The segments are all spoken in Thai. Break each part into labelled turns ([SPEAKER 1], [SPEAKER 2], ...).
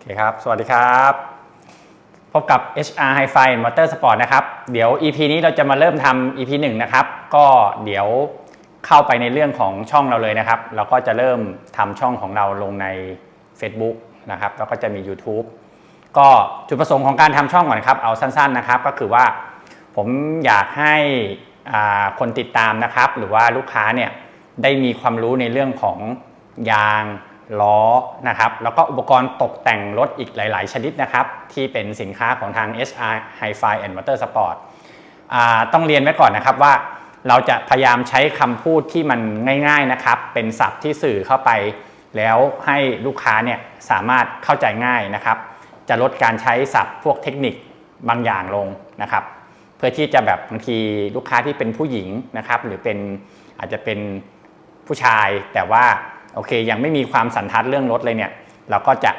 [SPEAKER 1] โอเคครับ สวัสดีครับ พบกับ HR Hi-Fi Motor Sport นะครับ เดี๋ยว EP นี้เราจะมาเริ่มทำ EP 1 นะครับ ก็เดี๋ยวเข้าไปในเรื่องของช่องเราเลยนะครับ เราก็จะเริ่มทำช่องของเราลงใน Facebook นะครับ แล้วก็จะมี YouTube ก็จุดประสงค์ของการทำช่องก่อนครับ เอาสั้นๆนะครับ ก็คือว่าผมอยากให้คนติดตามนะครับ หรือว่าลูกค้าเนี่ยได้มีความรู้ในเรื่องของยาง ล้อนะครับแล้วก็อุปกรณ์ตกแต่งรถอีกหลาย ๆ ชนิดนะครับ ที่เป็นสินค้าของทาง HR Hi-Fi and Motorsport อ่าต้องเรียนไว้ก่อนนะครับว่าเราจะพยายามใช้คำพูดที่มันง่าย ๆ นะครับ เป็นศัพท์ที่สื่อเข้าไป แล้วให้ลูกค้าเนี่ยสามารถเข้าใจง่ายนะครับ จะลดการใช้ศัพท์พวกเทคนิคบางอย่างลงนะครับ เพื่อที่จะแบบบางทีลูกค้าที่เป็นผู้หญิงนะครับ หรือเป็นอาจจะเป็นผู้ชายแต่ว่า โอเค ยังไม่มีความสันทัดเรื่องรถเลยเนี่ย เราก็จะ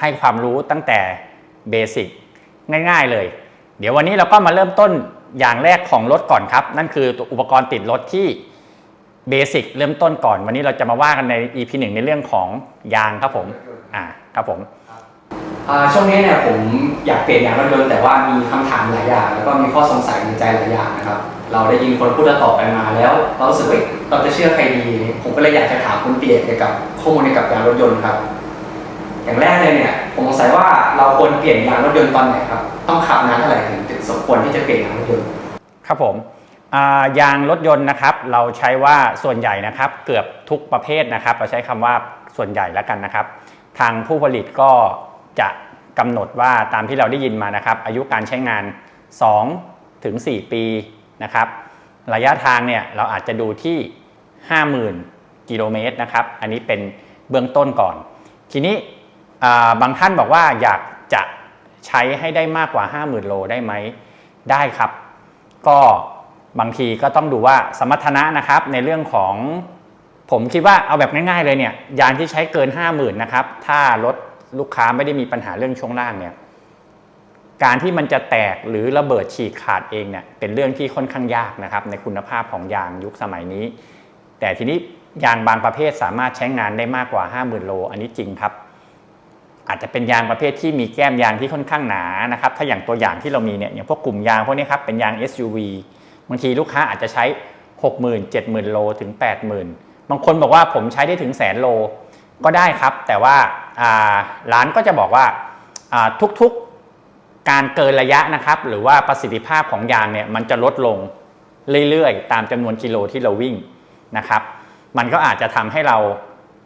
[SPEAKER 1] ให้ความรู้ตั้งแต่เบสิกง่ายๆเลย เดี๋ยววันนี้เราก็มาเริ่มต้นอย่างแรกของรถก่อนครับ นั่นคือตัวอุปกรณ์ติดรถที่เบสิกเริ่มต้นก่อน วันนี้เราจะมาว่ากันใน EP 1 ในเรื่องของยางครับผม อ่า ครับผม
[SPEAKER 2] อ่าช่วงนี้เนี่ยผมอยากเปลี่ยนยางรถยนต์แต่ว่ามีคำถามหลายอย่าง แล้วก็มีข้อสงสัยในใจหลายอย่างนะครับ เราได้ยินคนพูดต่อๆกันมาแล้ว เรารู้สึกว่าเอ๊ะเราจะเชื่อใครดี ผมก็เลยอยากจะถามคุณเตียเกี่ยวกับข้อมูลเกี่ยวกับยางรถยนต์ครับ อย่างแรกเลยเนี่ยผมสงสัยว่าเราควรเปลี่ยนยางรถยนต์ตอนไหนครับ ต้องขับนานเท่าไหร่ถึงจะสมควรที่จะเปลี่ยนยางรถยนต์
[SPEAKER 1] ครับผมอ่ายางรถยนต์นะครับ เราใช้ว่าส่วนใหญ่นะครับ เกือบทุกประเภทนะครับ เราใช้คำว่าส่วนใหญ่แล้วกันนะครับ ทางผู้ผลิตก็ จะกำหนดว่าตามที่เราได้ยินมานะครับ อายุการใช้งาน 2 ถึง 4 ปีนะครับ ระยะทางเนี่ยเราอาจจะดูที่ 50,000 กิโลเมตรนะครับ อันนี้เป็นเบื้องต้นก่อน ทีนี้บางท่านบอกว่าอยากจะใช้ให้ได้มากกว่า 50,000 โลได้ไหมได้ครับ ก็บางทีก็ต้องดูว่าสมรรถนะนะครับในเรื่องของผมคิดว่าเอาแบบง่ายๆเลยเนี่ยยางที่ใช้เกิน 50,000 นะครับ ถ้ารถ ลูกค้าไม่ได้มีปัญหาเรื่องช่วงล่างเนี่ยการที่มันจะแตกหรือระเบิดฉีกขาดเองเนี่ยเป็นเรื่องที่ค่อนข้างยากนะครับในคุณภาพของยางยุคสมัยนี้ แต่ทีนี้ยางบางประเภทสามารถใช้งานได้มากกว่า 50,000 โล อันนี้จริงครับ อาจจะเป็นยางประเภทที่มีแก้มยางที่ค่อนข้างหนานะครับถ้าอย่างตัวอย่างที่เรามีเนี่ยอย่างพวกกลุ่มยางพวกนี้ครับเป็นยาง SUV บางทีลูกค้าอาจจะใช้ 60,000 70,000 โลถึง 80,000 บางคนบอกว่าผมใช้ได้ถึงแสนโลก็ได้ครับ แต่ว่าอ่า ร้านก็จะบอกว่าทุกๆการเกินระยะนะครับ หรือว่าประสิทธิภาพของยางเนี่ยมันจะลดลงเรื่อยๆ ตามจำนวนกิโลที่เราวิ่งนะครับ มันก็อาจจะทำให้เรา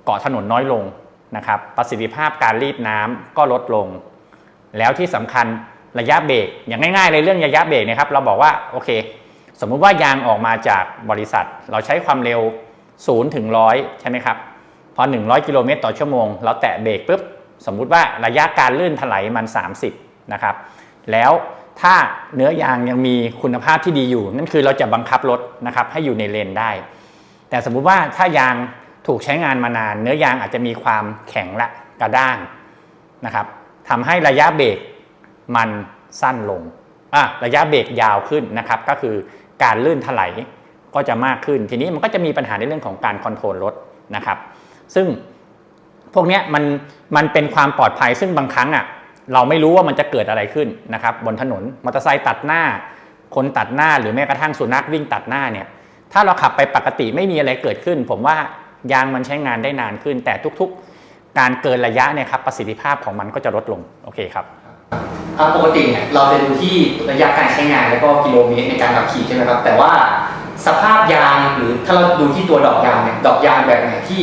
[SPEAKER 1] เกาะถนนน้อยลงนะครับ ประสิทธิภาพการรีดน้ำก็ลดลง แล้วที่สำคัญระยะเบรกอย่างง่ายๆเลยเรื่องระยะเบรกนะครับ เราบอกว่าโอเค สมมุติว่ายางออกมาจากบริษัท เราใช้ความเร็ว0ถึง100 ใช่ไหมครับ พอ 100 กิโลเมตรต่อชั่วโมง เราแตะเบรกปุ๊บ สมมุติว่าระยะการลื่นถลายมัน 30 นะครับ แล้วถ้าเนื้อยางยังมีคุณภาพที่ดีอยู่ นั่นคือเราจะบังคับรถนะครับให้อยู่ในเลนได้ แต่สมมุติว่าถ้ายางถูกใช้งานมานาน เนื้อยางอาจจะมีความแข็งและกระด้างนะครับทำให้ระยะเบรกมันสั้นลงอะระยะเบรกยาวขึ้นนะครับ ก็คือการลื่นถลายก็จะมากขึ้น ทีนี้มันก็จะมีปัญหาในเรื่องของการคอนโทรลรถนะครับ ซึ่งพวกนี้มันมันเป็นความปลอดภัยซึ่งบางครั้งอะเราไม่รู้ว่ามันจะเกิดอะไรขึ้นนะครับบนถนนมอเตอร์ไซค์ตัดหน้า คนตัดหน้าหรือแม้กระทั่งสุนัขวิ่งตัดหน้าเนี่ยถ้าเราขับไปปกติไม่มีอะไรเกิดขึ้น ผมว่ายางมันใช้งานได้นานขึ้น แต่ทุกๆ การเกินระยะเนี่ยครับประสิทธิภาพของมันก็จะลดลงโอเคครับ
[SPEAKER 2] ปกติเนี่ยเราจะดูที่ระยะการใช้งานแล้วก็กิโลเมตรในการขับขี่ใช่ไหมครับแต่ว่าสภาพยางหรือถ้าเราดูที่ตัวดอกยางเนี่ยดอกยางแบบไหนที่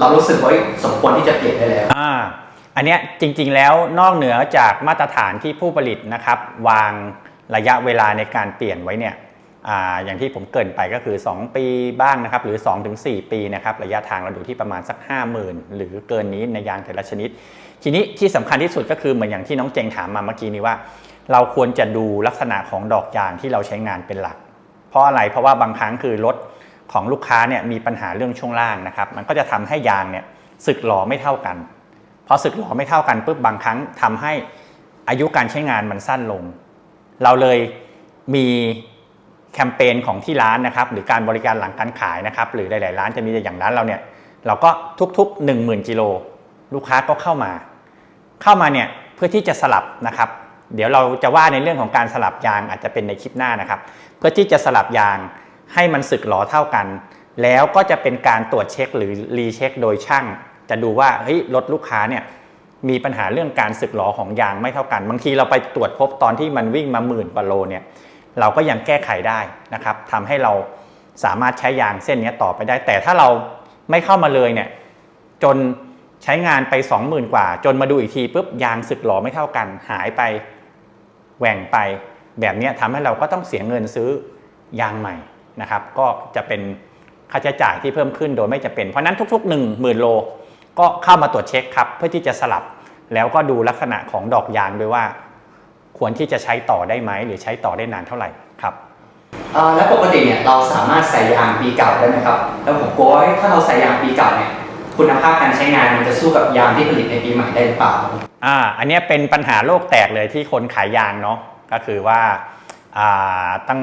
[SPEAKER 2] เรารู้สึกว่าสมควรที่จะเปลี่ยนได้แล้ว
[SPEAKER 1] อ่า อันเนี้ยจริงๆแล้วนอกเหนือจากมาตรฐานที่ผู้ผลิตนะครับ วางระยะเวลาในการเปลี่ยนไว้เนี่ยอ่าอย่างที่ผมเกรินไปก็คือ 2 ปีบ้างนะครับ หรือ 2-4 ปีนะครับ ระยะทางเราดูที่ประมาณสัก 50,000 หรือเกินนี้ในยางแต่ละชนิด ทีนี้ที่สำคัญที่สุดก็คือเหมือนอย่างที่น้องเจงถามมาเมื่อกี้นี้ว่า เราควรจะดูลักษณะของดอกยางที่เราใช้งานเป็นหลัก เพราะอะไรเพราะว่าบางครั้งคือรถ ของลูกค้าเนี่ยมีปัญหาเรื่องช่วงล่างนะครับ มันก็จะทำให้ยางเนี่ยสึกหลอไม่เท่ากันพอสึกหลอไม่เท่ากันปุ๊บบางครั้งทำให้อายุการใช้งานมันสั้นลง เราเลยมีแคมเปญของที่ร้านนะครับ หรือการบริการหลังการขายนะครับ หรือหลาย ๆ ร้านจะมีอย่างร้านเราเนี่ย เราก็ทุก ๆ 10,000กิโลลูกค้าก็เข้ามา เข้ามาเนี่ยเพื่อที่จะสลับนะครับ เดี๋ยวเราจะว่าในเรื่องของการสลับยางอาจจะเป็นในคลิปหน้านะครับ เพื่อที่จะสลับยาง ให้มันสึกหลอเท่ากัน แล้วก็จะเป็นการตรวจเช็คหรือรีเช็คโดยช่าง จะดูว่าเฮ้ยรถลูกค้าเนี่ยมีปัญหาเรื่องการสึกหลอของยางไม่เท่ากัน บางทีเราไปตรวจพบตอนที่มันวิ่งมาหมื่นกว่าโลเนี่ยเราก็ยังแก้ไขได้นะครับทำให้เราสามารถใช้ยางเส้นนี้ต่อไปได้ แต่ถ้าเราไม่เข้ามาเลยเนี่ยจนใช้งานไป 20,000 กว่า จนมาดูอีกทีปุ๊บยางสึกหลอไม่เท่ากัน หายไปแหว่งไป แบบนี้ทำให้เราก็ต้องเสียเงินซื้อยางใหม่ นะครับก็จะเป็นค่าใช้จ่ายที่เพิ่มขึ้นโดยไม่จำเป็น เพราะฉะนั้นทุกๆ 1 0,000 โล ก็เข้ามาตรวจเช็คครับ เพื่อที่จะสลับแล้วก็ดูลักษณะของดอกยางด้วยว่า ควรที่จะใช้ต่อได้ไหมหรือใช้ต่อได้นานเท่าไหร่ครับ
[SPEAKER 2] อ่าแล้วปกติเนี่ยเราสามารถใส่ยางปีเก่าได้ไหมครับ แล้วผมกลัวว่าถ้าเราใส่ยางปีเก่าเนี่ยคุณภาพการใช้งานมันจะสู้กับยางที่ผลิตในปีใหม่ได้หรือเปล่า
[SPEAKER 1] อ่าอันเนี้ยเป็นปัญหาโลกแตกเลยที่คนขายยางเนาะก็คือว่าอ่า ตั้ง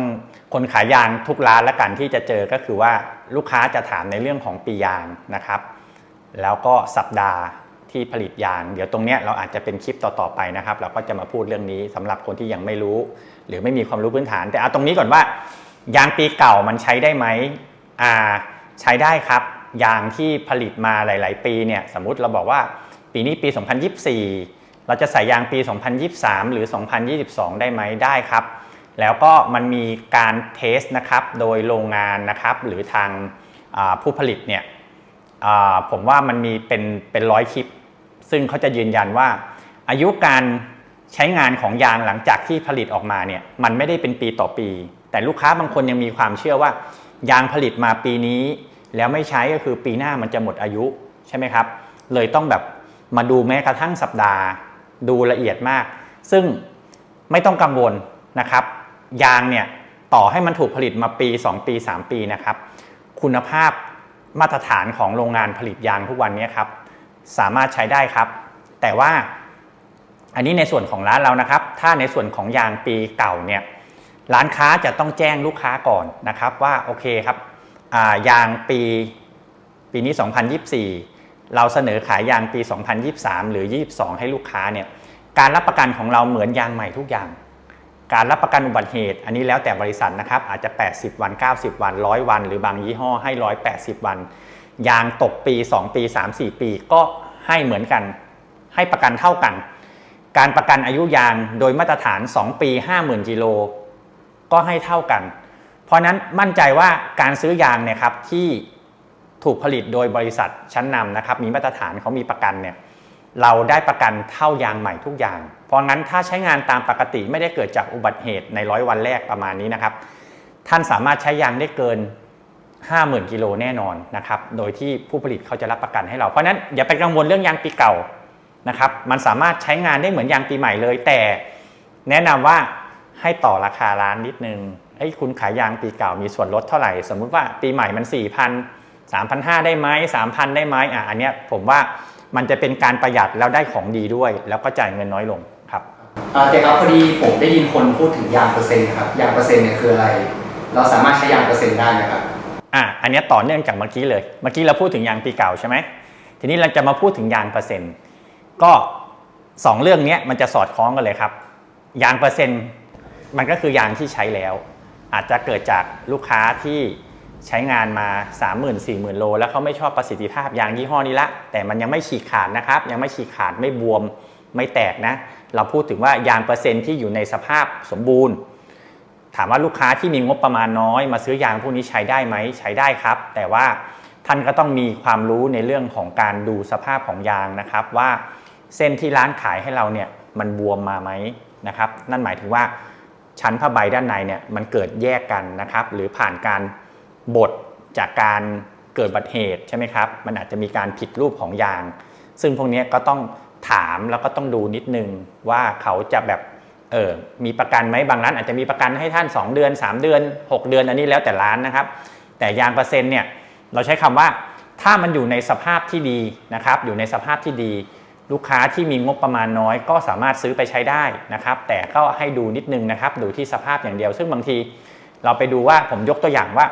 [SPEAKER 1] คนขายยางทุกร้านและกันที่จะเจอก็คือว่าลูกค้าจะถามในเรื่องของปียางนะครับ แล้วก็สัปดาห์ที่ผลิตยาง เดี๋ยวตรงเนี้ยเราอาจจะเป็นคลิปต่อๆไปนะครับ เราก็จะมาพูดเรื่องนี้สำหรับคนที่ยังไม่รู้ หรือไม่มีความรู้พื้นฐาน แต่เอาตรงนี้ก่อนว่า ยางปีเก่ามันใช้ได้ไหมอ่าใช้ได้ครับ ยางที่ผลิตมาหลาย ๆ ปีเนี่ยสมมุติเราบอกว่าปีนี้ปี 2024 เราจะใส่ยางปี 2023 หรือ 2022 ได้ไหมได้ครับ แล้วก็มันมีการเทสนะครับโดยโรงงานนะครับ หรือทางผู้ผลิตเนี่ยผมว่ามันมีเป็นเป็นร้อยคลิป ซึ่งเขาจะยืนยันว่า อายุการใช้งานของยางหลังจากที่ผลิตออกมาเนี่ยมันไม่ได้เป็นปีต่อปี แต่ลูกค้าบางคนยังมีความเชื่อว่า ยางผลิตมาปีนี้ แล้วไม่ใช้ก็คือปีหน้ามันจะหมดอายุใช่ไหมครับ เลยต้องแบบมาดูแม้กระทั่งสัปดาห์ ดูละเอียดมาก ซึ่งไม่ต้องกังวลนะครับ ยางเนี่ยต่อให้มันถูกผลิตมาปี 2 ปี 3 ปีนะครับ คุณภาพมาตรฐานของโรงงานผลิตยางทุกวันนี้ครับ สามารถใช้ได้ครับ แต่ว่าอันนี้ในส่วนของร้านเรานะครับ ถ้าในส่วนของยางปีเก่าเนี่ยร้านค้าจะต้องแจ้งลูกค้าก่อนนะครับว่าโอเคครับายางปีปีนี้ 2024 เราเสนอขายยางปี 2023 หรือ 22 ให้ลูกค้าเนี่ยการรับประกันของเราเหมือนยางใหม่ทุกอย่าง การรับประกันอุบัติเหตุ อันนี้แล้วแต่บริษัทนะครับ อาจจะ 80 วัน 90 วัน 100 วัน หรือบางยี่ห้อให้ 180 วัน ยางตกปี 2 ปี 3 4 ปี ก็ให้เหมือนกัน ให้ประกันเท่ากัน การประกันอายุยางโดยมาตรฐาน 2 ปี 50,000กิโลก็ให้เท่ากัน เพราะฉะนั้นมั่นใจว่าการซื้อยางเนี่ยครับที่ถูกผลิตโดยบริษัทชั้นนำนะครับ มีมาตรฐานเขามีประกันเนี่ย เราได้ประกันเท่ายางใหม่ทุกอย่าง เพราะงั้นถ้าใช้งานตามปกติไม่ได้เกิดจากอุบัติเหตุในร้อยวันแรกประมาณนี้นะครับ ท่านสามารถใช้ยางได้เกิน 50,000กิโลแน่นอนนะครับ โดยที่ผู้ผลิตเขาจะรับประกันให้เรา เพราะนั้นอย่าไปกังวลเรื่องยางปีเก่านะครับ มันสามารถใช้งานได้เหมือนยางปีใหม่เลย แต่แนะนำว่าให้ต่อราคาร้านนิดนึงเอ้ยคุณขายยางปีเก่ามีส่วนลดเท่าไหร่ สมมุติว่าปีใหม่มัน4,000 3,500ได้ไหม3,000 ได้ไหมอะอันเนี้ยผมว่า มันจะเป็นการประหยัดแล้วได้ของดีด้วย แล้วก็จ่ายเงินน้อยลงครับ
[SPEAKER 2] อ่าแต่ครับพอดีผมได้ยินคนพูดถึงยางเปอร์เซ็นต์นะครับยางเปอร์เซ็นต์เนี่ยคืออะไร เราสามารถใช้ยางเปอร์เซ็นต์ได้ไหมครับ
[SPEAKER 1] อะอันเนี้ยต่อเนื่องจากเมื่อกี้เลย เมื่อกี้เราพูดถึงยางปีเก่าใช่ไหมทีนี้เราจะมาพูดถึงยางเปอร์เซ็นต์ก็สองเรื่องเนี้ยมันจะสอดคล้องกันเลยครับยางเปอร์เซ็นต์มันก็คือยางที่ใช้แล้ว อาจจะเกิดจากลูกค้าที่ ใช้งานมา 3 0 0 0 0 4 0 0 0 0 โล แล้วเขาไม่ชอบประสิทธิภาพยางยี่ห้อนี้ละ แต่มันยังไม่ฉีกขาดนะครับ ยังไม่ฉีกขาดไม่บวมไม่แตกนะ เราพูดถึงว่ายางเปอร์เซ็นต์ที่อยู่ในสภาพสมบูรณ์ ถามว่าลูกค้าที่มีงบประมาณน้อย มาซื้อยางพวกนี้ใช้ได้ไหมใช้ได้ครับ แต่ว่าท่านก็ต้องมีความรู้ในเรื่องของการดูสภาพของยางนะครับ ว่าเส้นที่ร้านขายให้เราเนี่ยมันบวมมาไหมนะครับ นั่นหมายถึงว่าชั้นผ้าใบด้านในเนี่ยมันเกิดแยกกันนะครับ หรือผ่านการ บดจากการเกิดบัติเหตุใช่ไหมครับ มันอาจจะมีการผิดรูปของยาง ซึ่งพวกนี้ก็ต้องถามแล้วก็ต้องดูนิดนึงว่าเขาจะแบบเออมีประกันไหมบางร้านอาจจะมีประกันให้ท่าน 2 เดือน 3 เดือน 6 เดือนอันนี้แล้วแต่ร้านนะครับ แต่ยางเปอร์เซ็นต์เนี่ยเราใช้คำว่าถ้ามันอยู่ในสภาพที่ดีนะครับ อยู่ในสภาพที่ดี ลูกค้าที่มีงบประมาณน้อยก็สามารถซื้อไปใช้ได้นะครับ แต่ก็ให้ดูนิดนึงนะครับ ดูที่สภาพอย่างเดียว ซึ่งบางทีเราไปดูว่าผมยกตัวอย่างว่า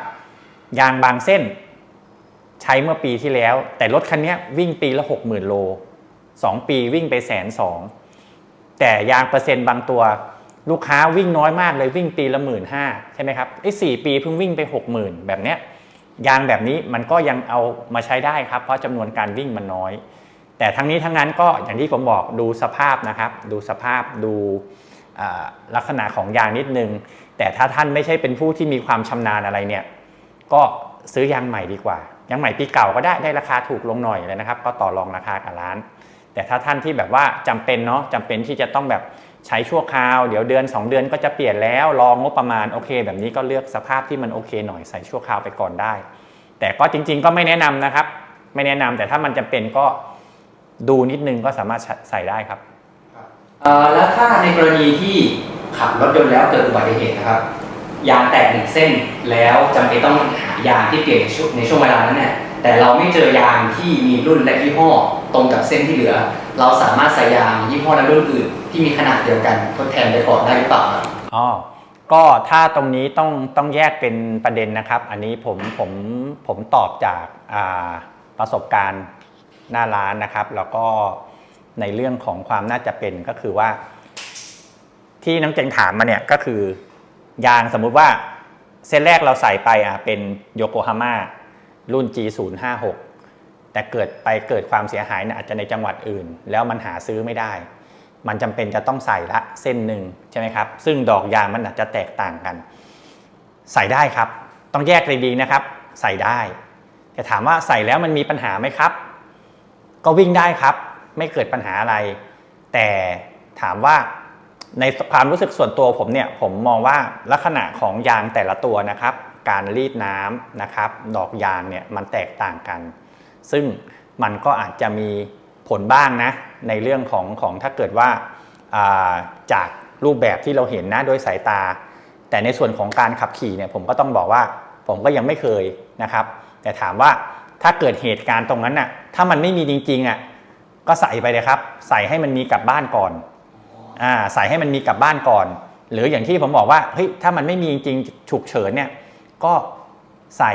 [SPEAKER 1] ยางบางเส้น ใช้เมื่อปีที่แล้ว แต่รถคันนี้วิ่งปีละ 60,000 โล 2 ปีวิ่งไปแสนสองแต่ยางเปอร์เซ็นต์บางตัวลูกค้าวิ่งน้อยมากเลยวิ่งปีละหมื่นห้าใช่ไหมครับไอ้สี่ปีเพิ่งวิ่งไปหกหมื่นแบบเนี้ยยางแบบนี้มันก็ยังเอามาใช้ได้ครับ เพราะจำนวนการวิ่งมันน้อย แต่ทั้งนี้ทั้งนั้นก็อย่างที่ผมบอกดูสภาพนะครับ ดูสภาพดูลักษณะของยางนิดนึง แต่ถ้าท่านไม่ใช่เป็นผู้ที่มีความชำนาญอะไรเนี่ย ก็ซื้อยางใหม่ดีกว่า ยางใหม่ปีเก่าก็ได้ได้ราคาถูกลงหน่อยเลยนะครับ ก็ต่อรองราคากับร้าน แต่ถ้าท่านที่แบบว่าจำเป็นเนาะจำเป็นที่จะต้องแบบใช้ชั่วคราว เดี๋ยวเดือน 2 เดือนก็จะเปลี่ยนแล้วรองงบประมาณโอเค แบบนี้ก็เลือกสภาพที่มันโอเคหน่อยใส่ชั่วคราวไปก่อนได้ แต่ก็จริง ๆ ก็ไม่แนะนำนะครับ ไม่แนะนำแต่ถ้ามันจำเป็นก็ดูนิดนึงก็สามารถใส่ได้ครับ
[SPEAKER 2] แล้วถ้าในกรณีที่ขับรถยนต์แล้วเกิดอุบัติเหตุนะครับ ยางแตกหนึ่งเส้นแล้วจำเป็นต้องหายางที่เปลี่ยนในช่วงในช่วงเวลานั้นเนี่ยแต่เราไม่เจอยางที่มีรุ่นและยี่ห้อตรงกับเส้นที่เหลือ เราสามารถใส่ยางยี่ห้อและรุ่นอื่น ที่มีขนาดเดียวกันทดแทนไปก่อนได้หรือเปล่า
[SPEAKER 1] อ๋อก็ถ้าตรงนี้ต้องต้องแยกเป็นประเด็นนะครับ อันนี้ผมผมผมตอบจากาประสบการณ์หน้าร้านนะครับ แล้วก็ในเรื่องของความน่าจะเป็นก็คือว่า ที่น้องเจงถามมาเนี่ยก็คือ ยางสมมุติว่าเส้นแรกเราใส่ไปอะเป็นโยโกฮาม่ารุ่น G056 แต่เกิดไปเกิดความเสียหายนี่ยอาจจะในจังหวัดอื่น แล้วมันหาซื้อไม่ได้ มันจำเป็นจะต้องใส่ละเส้นหนึ่งใช่ไหมครับ ซึ่งดอกยางมันอาจจะแตกต่างกัน ใส่ได้ครับ ต้องแยกเลยดีนะครับ ใส่ได้ แต่ถามว่าใส่แล้วมันมีปัญหาไหมครับ ก็วิ่งได้ครับ ไม่เกิดปัญหาอะไร แต่ถามว่า ในความรู้สึกส่วนตัวผมเนี่ยผมมองว่าลักษณะของยางแต่ละตัวนะครับ การรีดน้ำนะครับ ดอกยางเนี่ยมันแตกต่างกัน ซึ่งมันก็อาจจะมีผลบ้างนะในเรื่องของของถ้าเกิดว่าาจากรูปแบบที่เราเห็นนะโดยสายตา แต่ในส่วนของการขับขี่เนี่ยผมก็ต้องบอกว่าผมก็ยังไม่เคยนะครับ แต่ถามว่าถ้าเกิดเหตุการณ์ตรงนั้นน่ะถ้ามันไม่มีจริงๆอะก็ใส่ไปเลยครับ ใส่ให้มันมีกลับบ้านก่อน อ่าใส่ให้มันมีกลับบ้านก่อน หรืออย่างที่ผมบอกว่าเฮ้ยถ้ามันไม่มีจริงๆฉุกเฉินเนี่ยก็ใส่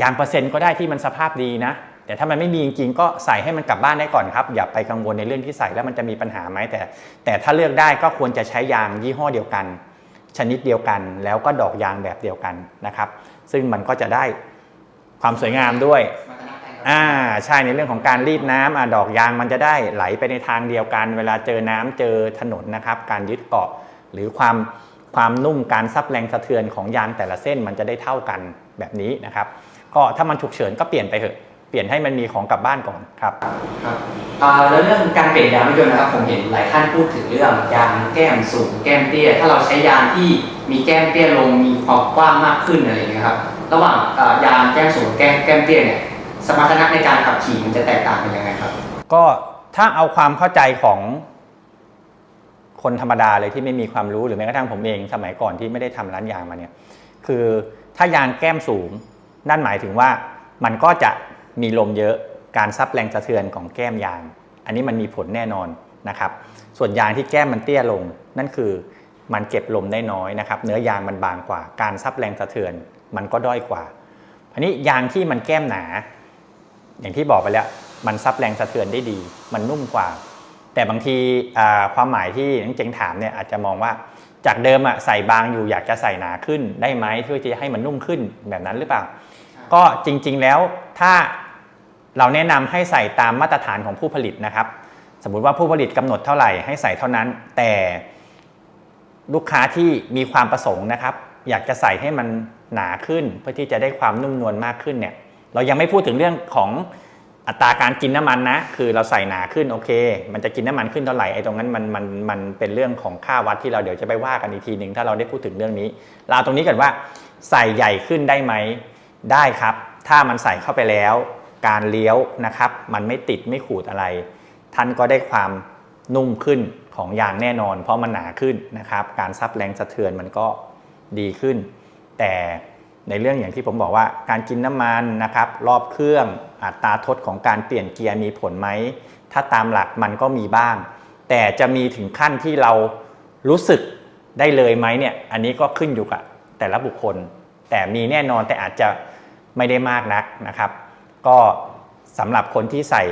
[SPEAKER 1] ยางเปอร์เซ็นต์ก็ได้ที่มันสภาพดีนะ แต่ถ้ามันไม่มีจริงๆก็ใส่ให้มันกลับบ้านได้ก่อนครับ อย่าไปกังวลในเรื่องที่ใส่แล้วมันจะมีปัญหาไหมแต่ แต่ถ้าเลือกได้ก็ควรจะใช้ยางยี่ห้อเดียวกัน ชนิดเดียวกัน แล้วก็ดอกยางแบบเดียวกันนะครับ ซึ่งมันก็จะได้ความสวยงามด้วย อ่าใช่ในเรื่องของการรีดน้ำอะดอกยางมันจะได้ไหลไปในทางเดียวกัน เวลาเจอน้ำเจอถนนนะครับ การยึดเกาะหรือความความนุ่มการซับแรงสะเทือนของยางแต่ละเส้นมันจะได้เท่ากันแบบนี้นะครับ ก็ถ้ามันฉุกเฉินก็เปลี่ยนไปเถอะเปลี่ยนให้มันมีของกลับบ้านก่อนครับ
[SPEAKER 2] ครับแล้วเรื่องการเปลี่ยนยางรถยนต์นะครับผมเห็นหลายท่านพูดถึงเรื่องยางแก้มสูงแก้มเตี้ย ถ้าเราใช้ยางที่มีแก้มเตี้ยลงมีความกว้างมากขึ้นอะไรอย่างเงี้ยครับระหว่างยางแก้มสูงแก้มแก้มเตี้ยเนี่ย สมรรถนะในการขับขี่มันจะแตกต่างกันยังไงครับ
[SPEAKER 1] ก็ถ้าเอาความเข้าใจของคนธรรมดาเลยที่ไม่มีความรู้หรือแม้กระทั่งผมเอง สมัยก่อนที่ไม่ได้ทำร้านยางมาเนี่ยคือถ้ายางแก้มสูง นั่นหมายถึงว่ามันก็จะมีลมเยอะการซับแรงสะเทือนของแก้มยาง อันนี้มันมีผลแน่นอนนะครับ ส่วนยางที่แก้มมันเตี้ยลง นั่นคือมันเก็บลมได้น้อยนะครับ เนื้อยางมันบางกว่า การซับแรงสะเทือน มันก็ด้อยกว่าอันนี้ยางที่มันแก้มหนา อย่างที่บอกไปแล้ว มันซับแรงสะเทือนได้ดี มันนุ่มกว่า แต่บางทีอ่าความหมายที่น้องเจงถามเนี่ยอาจจะมองว่าจากเดิมอะใส่บางอยู่อยากจะใส่หนาขึ้นได้ไหมเพื่อที่จะให้มันนุ่มขึ้นแบบนั้นหรือเปล่า ก็จริงๆแล้วถ้าเราแนะนำให้ใส่ตามมาตรฐานของผู้ผลิตนะครับ สมมุติว่าผู้ผลิตกำหนดเท่าไหร่ให้ใส่เท่านั้น แต่ลูกค้าที่มีความประสงค์นะครับ อยากจะใส่ให้มันหนาขึ้นเพื่อที่จะได้ความนุ่มนวลมากขึ้นเนี่ย เรายังไม่พูดถึงเรื่องของอัตราการกินน้ำมันนะ คือเราใส่หนาขึ้นโอเค มันจะกินน้ำมันขึ้นเท่าไหร่ไอ้ตรงนั้นมันมันมันเป็นเรื่องของค่าวัดที่เราเดี๋ยวจะไปว่ากันอีกทีหนึ่งถ้าเราได้พูดถึงเรื่องนี้เราเอาตรงนี้ก่อนว่าใส่ใหญ่ขึ้นได้ไหมได้ครับ ถ้ามันใส่เข้าไปแล้ว การเลี้ยวนะครับ มันไม่ติดไม่ขูดอะไร ท่านก็ได้ความนุ่มขึ้นของยางแน่นอน เพราะมันหนาขึ้นนะครับ การซับแรงสะเทือนมันก็ดีขึ้น แต่ ในเรื่องอย่างที่ผมบอกว่าการกินน้ำมันนะครับ รอบเครื่องอัตราทดของการเปลี่ยนเกียร์มีผลไหม ถ้าตามหลักมันก็มีบ้าง แต่จะมีถึงขั้นที่เรารู้สึกได้เลยไหมเนี่ย อันนี้ก็ขึ้นอยู่กับแต่ละบุคคล แต่มีแน่นอนแต่อาจจะไม่ได้มากนักนะครับ ก็สำหรับคนที่ใส่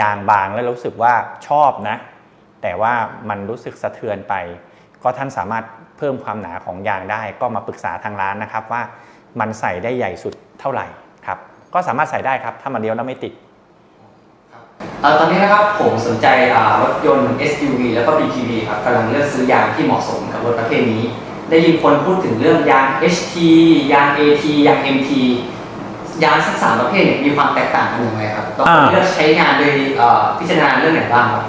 [SPEAKER 1] ยางบางแล้วรู้สึกว่าชอบนะ แต่ว่ามันรู้สึกสะเทือนไป ก็ท่านสามารถเพิ่มความหนาของยางได้ ก็มาปรึกษาทางร้านนะครับว่า มันใส่ได้ใหญ่สุดเท่าไหร่ครับ ก็สามารถใส่ได้ครับ ถ้ามันเลี้ยวแล้วไม่ติด
[SPEAKER 2] เอ่อตอนนี้นะครับผมสนใจอ่ารถยนต์ SUV แล้วก็ BTV ครับกำลังเลือกซื้อยางที่เหมาะสมกับรถประเภทนี้ ได้ยินคนพูดถึงเรื่องยาง HT ยาง AT ยาง MT ยางทั้งสามประเภทเนี่ยมีความแตกต่างกันอย่างไรครับเราควร
[SPEAKER 1] อ่า
[SPEAKER 2] เลือกใช้งานโดยเอ่อพิจารณาเรื่องไหนบ้างครับ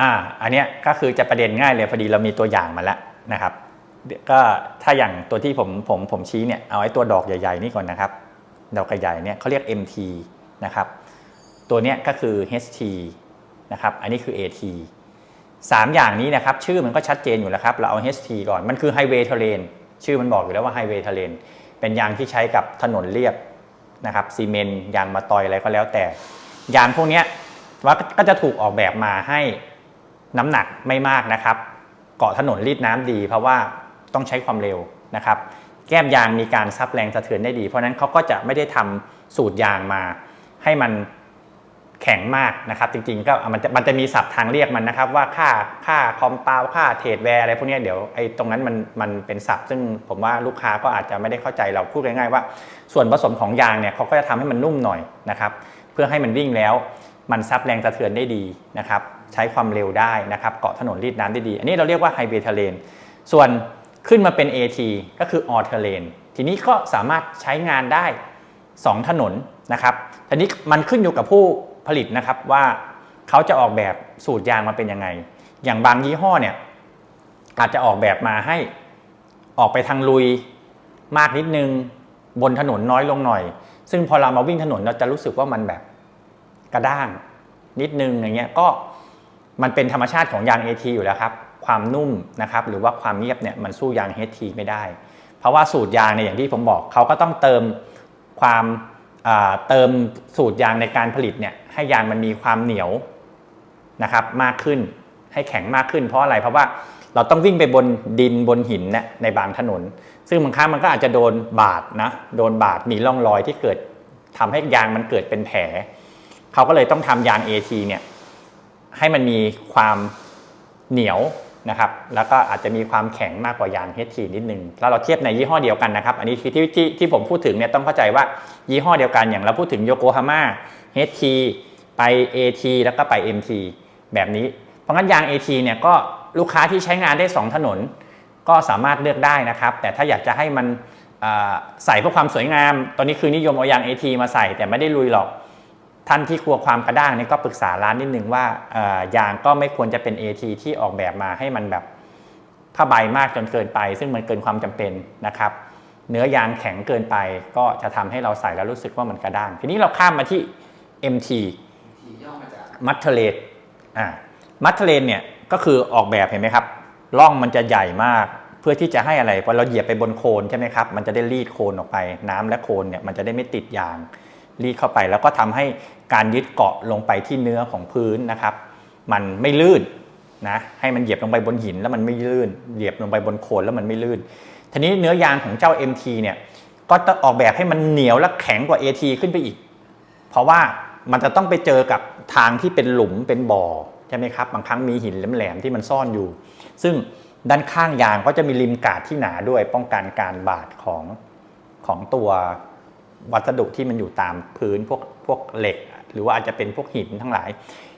[SPEAKER 1] อ่าอันเนี้ยก็คือจะประเด็นง่ายเลยพอดีเรามีตัวอย่างมาแล้วนะครับเดี๋ยว ก็ถ้าอย่างตัวที่ผมผมผมชี้เนี่ยเอาไอ้ตัวดอกใหญ่ ๆ นี่ก่อนนะครับ ดอกใหญ่ๆเนี่ยเขาเรียก MT นะครับตัวเนี้ยก็คือ HT นะครับอันนี้คือ AT สามอย่างนี้นะครับ ชื่อมันก็ชัดเจนอยู่แล้วครับ เราเอา HT ก่อนมันคือ Highway Terrain ชื่อมันบอกอยู่แล้วว่า Highway Terrain เป็นยางที่ใช้กับถนนเรียบนะครับซีเมนต์ยางมาตอยอะไรก็แล้วแต่ ยางพวกเนี้ยว่าก็จะถูกออกแบบมาให้น้ำหนักไม่มากนะครับ เกาะถนนรีดน้ำดี เพราะว่า ต้องใช้ความเร็วนะครับแก้มยางมีการซับแรงสะเทือนได้ดี เพราะนั้นเขาก็จะไม่ได้ทำสูตรยางมา ให้มันแข็งมากนะครับ จริงๆก็มันจะมันจะมีศัพท์ทางเรียกมันนะครับ ว่าค่าค่าคอมเปาค่าเทรดแวร์อะไรพวกนี้เดี๋ยวไอ้ตรงนั้นมันมันเป็นศัพท์ ซึ่งผมว่าลูกค้าก็อาจจะไม่ได้เข้าใจเราพูดง่ายๆว่า ส่วนผสมของยางเนี่ยเขาก็จะทำให้มันนุ่มหน่อยนะครับ เพื่อให้มันวิ่งแล้ว มันซับแรงสะเทือนได้ดีนะครับ ใช้ความเร็วได้นะครับ เกาะถนนรีดน้ำได้ดี อันนี้เราเรียกว่าไฮเวย์เทเลนส่วน ขึ้นมาเป็น AT ก็คือออเทเลนทีนี้ก็สามารถใช้งานได้ 2 ถนนนะครับทีนี้มันขึ้นอยู่กับผู้ผลิตนะครับว่าเขาจะออกแบบสูตรยางมาเป็นยังไง อย่างบางยี่ห้อเนี่ยอาจจะออกแบบมาให้ออกไปทางลุยมากนิดนึงบนถนนน้อยลงหน่อย ซึ่งพอเรามาวิ่งถนนเราจะรู้สึกว่ามันแบบกระด้างนิดนึงอย่างเงี้ยก็มันเป็นธรรมชาติของยาง AT อยู่แล้วครับ ความนุ่มนะครับหรือว่าความเงียบเนี่ยมันสู้ยาง HT ไม่ได้ เพราะว่าสูตรยางเนี่ยอย่างที่ผมบอกเขาก็ต้องเติมความเติมสูตรยางในการผลิตเนี่ยให้ยางมันมีความเหนียวนะครับมากขึ้นให้แข็งมากขึ้น เพราะอะไรเพราะว่าเราต้องวิ่งไปบนดินบนหินเนี่ยในบางถนน ซึ่งบางครั้งมันก็อาจจะโดนบาดนะโดนบาดมีร่องรอยที่เกิดทำให้ยางมันเกิดเป็นแผลเขาก็เลยต้องทำยาง AT เนี่ยให้มันมีความเหนียว นะครับแล้วก็อาจจะมีความแข็งมากกว่ายาง HT นิดนึงแล้วเราเทียบในยี่ห้อเดียวกันนะครับอันนี้ที่ที่ที่ที่ผมพูดถึงเนี่ยต้องเข้าใจว่ายี่ห้อเดียวกันอย่างเราพูดถึงโยโกฮาม่า HT ไป AT แล้วก็ไป MT แบบนี้ เพราะงั้นยาง AT เนี่ยก็ลูกค้าที่ใช้งานได้ 2 ถนน ก็สามารถเลือกได้นะครับ แต่ถ้าอยากจะให้มันใส่เพื่อความสวยงาม ตอนนี้คือนิยมเอายาง AT มาใส่แต่ไม่ได้ลุยหรอก ท่านที่กลัวความกระด้างเนี่ยก็ปรึกษาร้านนิดนึงว่าเอ่อยางก็ไม่ควรจะเป็น AT ที่ออกแบบมาให้มันแบบผ้าใบมากจนเกินไป ซึ่งมันเกินความจำเป็นนะครับ เนื้อยางแข็งเกินไปก็จะทำให้เราใส่แล้วรู้สึกว่ามันกระด้าง ทีนี้เราข้ามมาที่ MT
[SPEAKER 2] ย่อมาจาก
[SPEAKER 1] มัทเทเลนอ่ามัทเทเลนเนี่ยก็คือออกแบบเห็นไหมครับร่องมันจะใหญ่มากเพื่อที่จะให้อะไรพอเราเหยียบไปบนโคลนใช่ไหมครับมันจะได้รีดโคลนออกไปน้ำและโคลนเนี่ยมันจะได้ไม่ติดยาง รีดเข้าไป แล้วก็ทำให้การยึดเกาะลงไปที่เนื้อของพื้นนะครับ มันไม่ลื่นนะให้มันเหยียบลงไปบนหินแล้วมันไม่ลื่น เหยียบลงไปบนโคลนแล้วมันไม่ลื่น ทีนี้เนื้อยางของเจ้า MT เนี่ยก็จะออกแบบให้มันเหนียวและแข็งกว่า AT ขึ้นไปอีก เพราะว่ามันจะต้องไปเจอกับทางที่เป็นหลุมเป็นบ่อใช่ไหมครับบางครั้งมีหินแหลมๆที่มันซ่อนอยู่ ซึ่งด้านข้างยางก็จะมีริมกาดที่หนาด้วยป้องกันการบาดของของตัว วัสดุที่มันอยู่ตามพื้นพวกพวกเหล็ก หรือว่าอาจจะเป็นพวกหินทั้งหลาย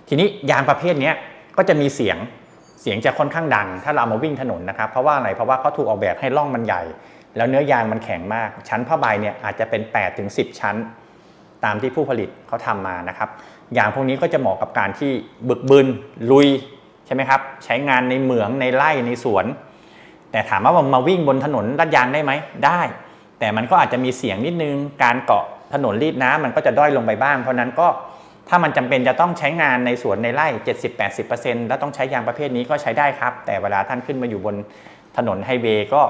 [SPEAKER 1] ทีนี้ยางประเภทนี้ก็จะมีเสียงเสียงจะค่อนข้างดัง ถ้าเราเอามาวิ่งถนนนะครับเพราะว่าอะไรเพราะว่าเขาถูกออกแบบให้ร่องมันใหญ่ แล้วเนื้อยางมันแข็งมาก ชั้นผ้าใบเนี่ยอาจจะเป็น8ถึง10 ชั้น ตามที่ผู้ผลิตเขาทำมานะครับยางพวกนี้ก็จะเหมาะกับการที่บึกบึนลุยใช่ไหมครับใช้งานในเหมืองในไร่ในสวน แต่ถามว่ามาวิ่งบนถนนลาดยางได้ไหมได้ แต่มันก็อาจจะมีเสียงนิดนึง การเกาะถนนรีดน้ำมันก็จะด้อยลงไปบ้าง เพราะนั้นก็ถ้ามันจำเป็นจะต้องใช้งานในสวนในไร่ 70-80%แล้วต้องใช้ยางประเภทนี้ก็ใช้ได้ครับ แต่เวลาท่านขึ้นมาอยู่บนถนนไฮเวย์ก็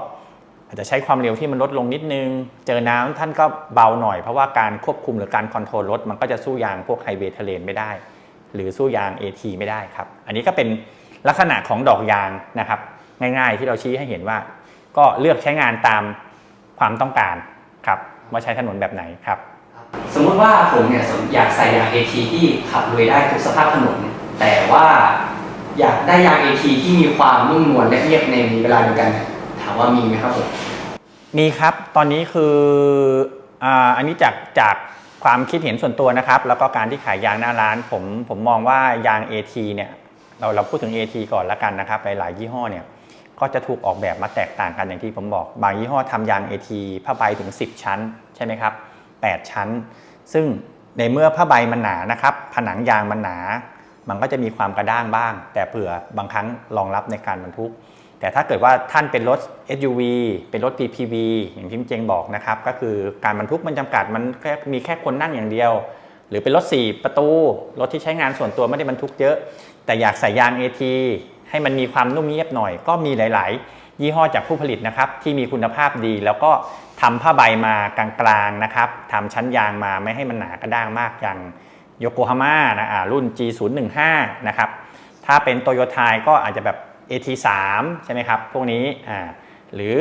[SPEAKER 1] อาจจะใช้ความเร็วที่มันลดลงนิดนึง เจอน้ำท่านก็เบาหน่อยเพราะว่าการควบคุมหรือการคอนโทรลรถมันก็จะสู้ยางพวกไฮเวย์เทเลนไม่ได้ หรือสู้ยาง AT ไม่ได้ครับ อันนี้ก็เป็นลักษณะของดอกยางนะครับ ง่ายๆที่เราชี้ให้เห็นว่า ก็เลือกใช้งานตาม ความต้องการครับว่าใช้ถนนแบบไหนครับ
[SPEAKER 2] สมมุติว่าผมเนี่ยสนอยากใส่ยาง AT ที่ขับลุยได้ทุกสภาพถนน แต่ว่าอยากได้ยาง AT ที่มีความนุ่มนวลและเรียบในเวลาเดียวกันเนี่ยถามว่ามีไหมครับผม
[SPEAKER 1] มีครับตอนนี้คืออ่าอันนี้จากจากความคิดเห็นส่วนตัวนะครับ แล้วก็การที่ขายยางหน้าร้าน ผมผมมองว่ายาง AT เนี่ยเราเราพูดถึง AT ก่อนละกันนะครับหลายๆยี่ห้อเนี่ย ก็จะถูกออกแบบมาแตกต่างกันอย่างที่ผมบอก บางยี่ห้อทำยาง AT ผ้าใบถึง 10 ชั้นใช่ไหมครับ 8 ชั้น ซึ่งในเมื่อผ้าใบมันหนานะครับ ผนังยางมันหนา มันก็จะมีความกระด้างบ้าง แต่เผื่อบางครั้งรองรับในการบรรทุก แต่ถ้าเกิดว่าท่านเป็นรถ SUV เป็นรถ PPV อย่างที่เจงบอกนะครับ ก็คือการบรรทุกมันจำกัดมันแค่มีแค่คนนั่งอย่างเดียว หรือเป็นรถ 4 ประตู รถที่ใช้งานส่วนตัวไม่ได้บรรทุกเยอะ แต่อยากใส่ยาง AT ให้มันมีความนุ่มเนียบหน่อย ก็มีหลาย ๆ ยี่ห้อจากผู้ผลิตนะครับที่มีคุณภาพดี แล้วก็ทำผ้าใบมากลางๆนะครับทำชั้นยางมาไม่ให้มันหนากระด้างมากอย่างโยโกฮาม่านะรุ่น G015 นะครับถ้าเป็นโตโยต้ก็อาจจะแบบ AT3 ใช่ไหมครับพวกนี้อ่าหรือ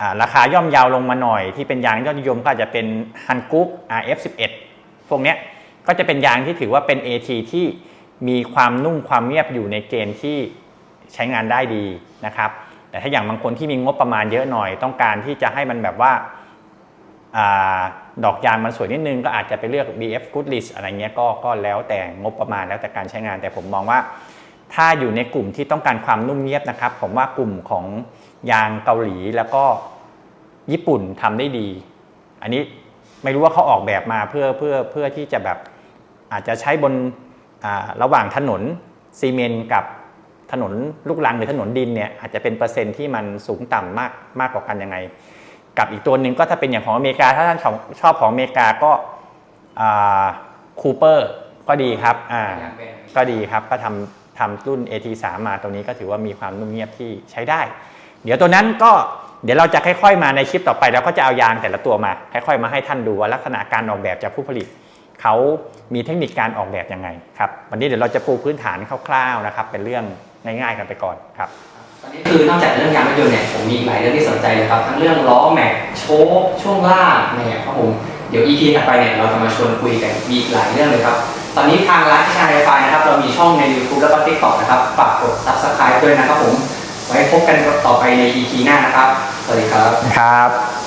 [SPEAKER 1] อราคาย่อมเยาวลงมาหน่อย ที่เป็นยางยอดนิยมก็อาจจะเป็น h a n k u k RF11 พวกเนี้ยก็จะเป็นยางที่ถือว่าเป็น AT ที่มีความนุ่มความเงียบอยู่ในเกณฑ์ที่ ใช้งานได้ดีนะครับ แต่ถ้าอย่างบางคนที่มีงบประมาณเยอะหน่อย ต้องการที่จะให้มันแบบว่าอาดอกยางมันสวยนิดนึงก็อาจจะไปเลือก BF Goodrich อะไรเงี้ยก็ก็แล้วแต่งบประมาณแล้วแต่การใช้งาน แต่ผมมองว่า ถ้าอยู่ในกลุ่มที่ต้องการความนุ่มเนียบนะครับ ผมว่ากลุ่มของยางเกาหลีแล้วก็ญี่ปุ่นทำได้ดี อันนี้ไม่รู้ว่าเขาออกแบบมาเพื่อเพื่อเพื่อที่จะแบบอาจจะใช้บนระหว่างถนนซีเมนต์กับ ถนนลูกรังหรือถนนดินเนี่ยอาจจะเป็นเปอร์เซ็นต์ที่มันสูงต่ำมากมากกว่ากันยังไง กับอีกตัวหนึ่งก็ถ้าเป็นอย่างของอเมริกาถ้าท่านชอบชอบของอเมริกาก็คูเปอร์ก็ดีครับอ่า
[SPEAKER 2] ยางแบรนด์
[SPEAKER 1] ก็ดีครับก็ทำทำรุ่น AT3 มาตัวนี้ก็ถือว่ามีความนุ่มเงียบที่ใช้ได้ เดี๋ยวตัวนั้นก็เดี๋ยวเราจะค่อยๆมาในคลิปต่อไปแล้วก็จะเอายางแต่ละตัวมา ค่อยๆมาให้ท่านดูว่าลักษณะการออกแบบจากผู้ผลิตเขามีเทคนิคการออกแบบยังไงครับวันนี้เดี๋ยวเราจะปูพื้นฐานคร่าวๆนะครับเป็นเรื่อง ง่ายๆกันไปก่อนครับ
[SPEAKER 2] ตอนนี้คือนอกจากเรื่องยางรถยนต์เนี่ยผมมีอีกหลายเรื่องที่สนใจเลยครับทั้งเรื่องล้อแม็กโชคช่วงล่างเนี่ยครับผมเดี๋ยว EP ถัดไปเนี่ยเราจะมาชวนคุยกันมีอีกหลายเรื่องเลยครับ ตอนนี้ทางร้านที่ชายไฟนะครับ เรามีช่องใน YouTube แล้วก็ TikTok นะครับฝากกด Subscribe ด้วยนะครับผม ไว้พบกันต่อไปใน EP หน้านะครับ สวัสดีครับ
[SPEAKER 1] ครับ